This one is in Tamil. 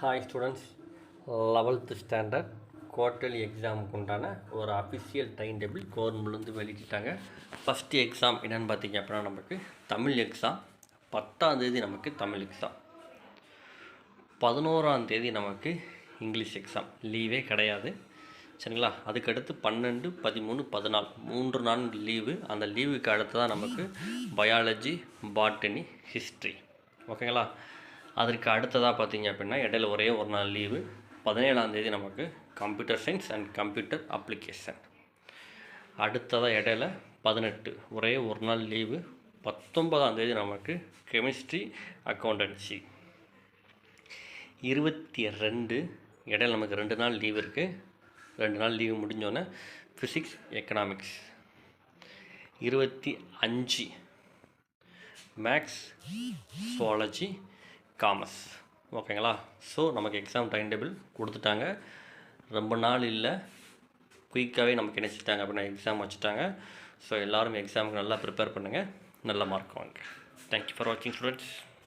Hi students eleventh standard quarterly எக்ஸாமுக்கு உண்டான ஒரு அஃபிஷியல் டைம் டேபிள் கவர்மெண்ட்லேருந்து வெளியிட்டாங்க. ஃபஸ்ட்டு எக்ஸாம் என்னென்னு பார்த்தீங்க அப்படின்னா நமக்கு தமிழ் எக்ஸாம் பத்தாந்தேதி நமக்கு தமிழ் எக்ஸாம் பதினோராம் தேதி நமக்கு இங்கிலீஷ் எக்ஸாம் லீவே கிடையாது. சரிங்களா? அதுக்கடுத்து பன்னெண்டு பதிமூணு பதினாலு மூன்று நான்கு லீவு அந்த லீவுக்கு அடுத்து தான் நமக்கு பயாலஜி பாட்டனி ஹிஸ்ட்ரி ஓகேங்களா அதற்கு அடுத்ததாக பார்த்தீங்க அப்படின்னா இடையில ஒரே ஒரு நாள் லீவு பதினேழாம் தேதி நமக்கு computer science and computer application அடுத்ததாக இடையில பதினெட்டு ஒரே ஒரு நாள் லீவு பத்தொன்பதாம் தேதி நமக்கு கெமிஸ்ட்ரி அக்கௌண்டன்சி இருபத்தி ரெண்டு இடையில நமக்கு ரெண்டு நாள் லீவ் இருக்குது ரெண்டு நாள் லீவு முடிஞ்சோன்னே ஃபிசிக்ஸ் எக்கனாமிக்ஸ் இருபத்தி அஞ்சு மேக்ஸ் சுவாலஜி காமர்ஸ் ஓகேங்களா? ஸோ நமக்கு எக்ஸாம் டைம் டேபிள் கொடுத்துட்டாங்க. ரொம்ப நாள் இல்லை. குயிக்காகவே நமக்கு நினச்சிட்டாங்க அப்படின்னா எக்ஸாம் வச்சுட்டாங்க. ஸோ எல்லோரும் எக்ஸாமுக்கு நல்லா ப்ரிப்பேர் பண்ணுங்கள் நல்ல மார்க் வாங்க தேங்க்யூ ஃபார் வாட்சிங் ஸ்டூடெண்ட்ஸ்